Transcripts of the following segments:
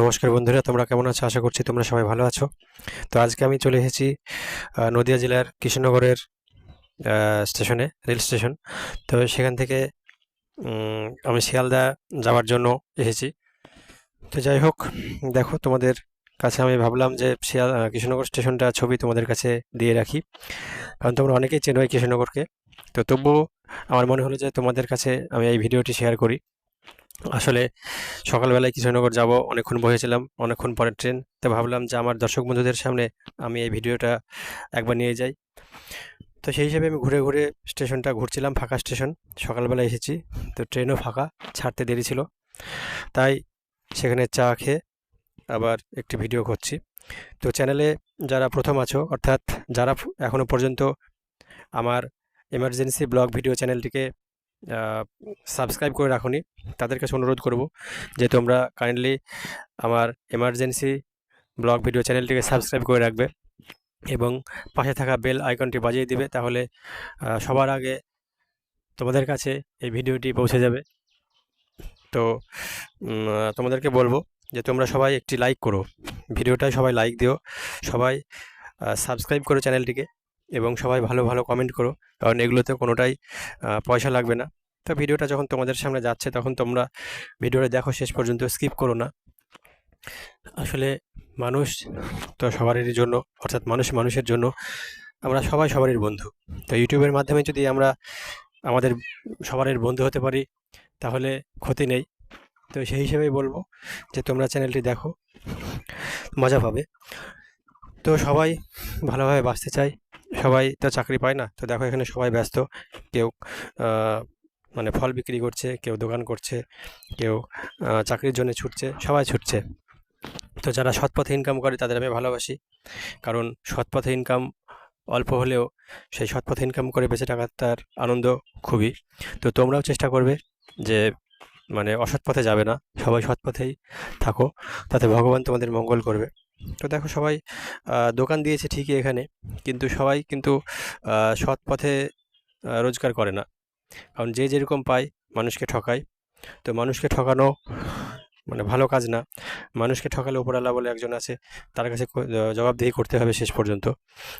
নমস্কার বন্ধুরা, তোমরা কেমন আছো? আশা করছি তোমরা সবাই ভালো আছো। তো আজকে আমি চলে এসেছি নদিয়া জেলার কৃষ্ণনগরের স্টেশনে, রেল স্টেশন। তো সেখান থেকে আমি শিয়ালদা যাওয়ার জন্য এসেছি। তো যাই হোক, দেখো তোমাদের কাছে আমি ভাবলাম যে শিয়াল কৃষ্ণনগর স্টেশনটা ছবি তোমাদের কাছে দিয়ে রাখি। কারণ তোমরা অনেকেই চেনো কৃষ্ণনগরকে। তো তবুও আমার মনে হলো যে তোমাদের কাছে আমি এই ভিডিওটি শেয়ার করি। আসলে সকালবেলায় কৃষ্ণনগর যাব, অনেকক্ষণ বসেছিলাম, অনেকক্ষণ পরে ট্রেন। তো ভাবলাম যে আমার দর্শক বন্ধুদের সামনে আমি এই ভিডিওটা একবার নিয়ে যাই। তো সেই হিসেবে আমি ঘুরে ঘুরে স্টেশনটা ঘুরছিলাম, ফাঁকা স্টেশন। সকালবেলা এসেছি, তো ট্রেনও ফাঁকা, ছাড়তে দেরি ছিল। তাই সেখানে চা খেয়ে আবার একটি ভিডিও করছি। তো চ্যানেলে যারা প্রথম আছো, অর্থাৎ যারা এখনও পর্যন্ত আমার এমার্জেন্সি ব্লগ ভিডিও চ্যানেলটিকে সাবস্ক্রাইব করে রাখুনি। তাদের কাছে অনুরোধ করব যে তোমরা কাইন্ডলি আমার এমার্জেন্সি ব্লগ ভিডিও চ্যানেলটিকে সাবস্ক্রাইব করে রাখবে এবং পাশে থাকা বেল আইকনটি বাজিয়ে দিবে তাহলে সবার আগে তোমাদের কাছে এই ভিডিওটি পৌঁছে যাবে। তো তোমাদেরকে বলব যে তোমরা সবাই একটি লাইক করো। ভিডিওটায় সবাই লাইক দিও। সবাই সাবস্ক্রাইব করো চ্যানেলটিকে এবং সবাই ভালো ভালো কমেন্ট করো। কারণ এগুলোতে কোনোটাই পয়সা লাগবে না। তো ভিডিওটা যখন তোমাদের সামনে যাচ্ছে, তখন তোমরা ভিডিওটা দেখো, শেষ পর্যন্ত স্কিপ করো না। আসলে মানুষ তো সবারই জন্য, অর্থাৎ মানুষ মানুষের জন্য আমরা সবাই সবারই বন্ধু। তো ইউটিউবের মাধ্যমে যদি আমরা আমাদের সবারই বন্ধু হতে পারি, তাহলে ক্ষতি নেই। তো সেই হিসেবেই বলব যে, তোমরা চ্যানেলটি দেখো, মজা পাবে। তো সবাই ভালোভাবে বাঁচতে চায়। সবাই তো চাকরি পায় না। তো দেখো এখানে সবাই ব্যস্ত। কেউ মানে ফল বিক্রি করছে, কেউ দোকান করছে, কেউ চাকরির জন্য ছুটছে, সবাই ছুটছে। তো যারা সৎ পথে ইনকাম করে তাদের আমি ভালোবাসি। কারণ সৎপথে ইনকাম অল্প হলেও সেই সৎপথে ইনকাম করে বেঁচে থাকার তার আনন্দ খুবই। তো তোমরাও চেষ্টা করবে যে মানে অসৎ পথে যাবে না, সবাই সৎ পথেই থাকো, তাতে ভগবান তোমাদের মঙ্গল করবে। তো দেখো সবাই দোকান দিয়েছে ঠিকই এখানে, কিন্তু সবাই কিন্তু সৎ পথে রোজগার করে না। কারণ যে যেরকম পায় মানুষকে ঠকায়। তো মানুষকে ঠকানো মানে ভালো কাজ না। মানুষকে ঠকালে উপরালা বলে একজন আছে, তার কাছে জবাবদিহি করতে হবে শেষ পর্যন্ত।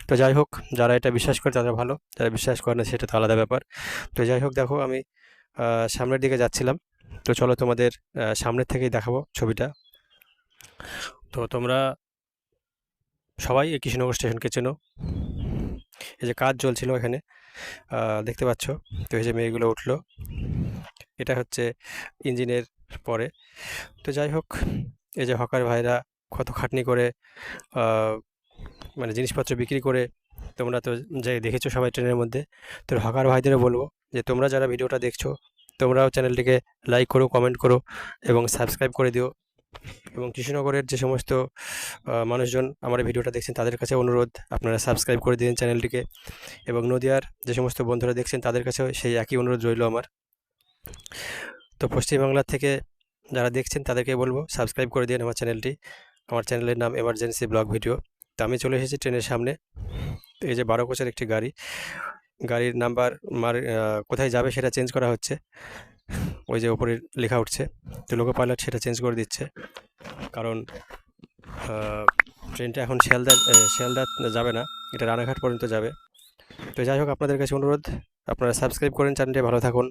তো যাই হোক, যারা এটা বিশ্বাস করে তারা ভালো, যারা বিশ্বাস করে না সেটা তো আলাদা ব্যাপার। তো যাই হোক, দেখো আমি সামনের দিকে যাচ্ছিলাম। তো চলো তোমাদের সামনের থেকেই দেখাবো ছবিটা। তো তোমরা সবাই কৃষ্ণনগর স্টেশনকে চেনো। এই যে কাজ চলছিল এখানে। দেখতে পাচ্ছ? তো এই যে মেয়েগুলো উঠল। এটা হচ্ছে ইঞ্জিনের পরে। তো যাই হোক, এই যে হকার ভাইরা কত খাটনি করে মানে জিনিসপত্র বিক্রি করে, তোমরা তো যে দেখেছ সবাই ট্রেনের মধ্যে। তো হকার ভাইদেরও বলব যে তোমরা যারা ভিডিওটা দেখছ, তোমরাও চ্যানেলটিকে লাইক করো কমেন্ট করো এবং সাবস্ক্রাইব করে দিও। এবং কৃষ্ণনগরের যে সমস্ত মানুষজন আমার ভিডিওটা দেখছেন, তাদের কাছে অনুরোধ, আপনারা সাবস্ক্রাইব করে দিন চ্যানেলটিকে এবং নদিয়ার যে সমস্ত বন্ধুরা দেখছেন, তাদের কাছেও সেই একই অনুরোধ রইল আমার। তো পশ্চিমবাংলার থেকে যারা দেখছেন, তাদেরকে বলব সাবস্ক্রাইব করে দিন আমার চ্যানেলটি আমার চ্যানেলের নাম এমার্জেন্সি ব্লগ ভিডিও তো আমি চলে এসেছি ট্রেনের সামনে। এই যে বারো কোচের একটি গাড়ি, গাড়ির নাম্বার মার কোথায় যাবে সেটা চেঞ্জ করা হচ্ছে। ওই যে ওপরে লেখা উঠছে। তো লোকো পাইলট সেটা চেঞ্জ করে দিচ্ছে। কারণ ট্রেনটা এখন শিয়ালদা শিয়ালদা যাবে না। এটা রানাঘাট পর্যন্ত যাবে। তো যাই হোক, আপনাদের কাছে অনুরোধ। আপনারা সাবস্ক্রাইব করেন চ্যানেলটি ভালো থাকুন।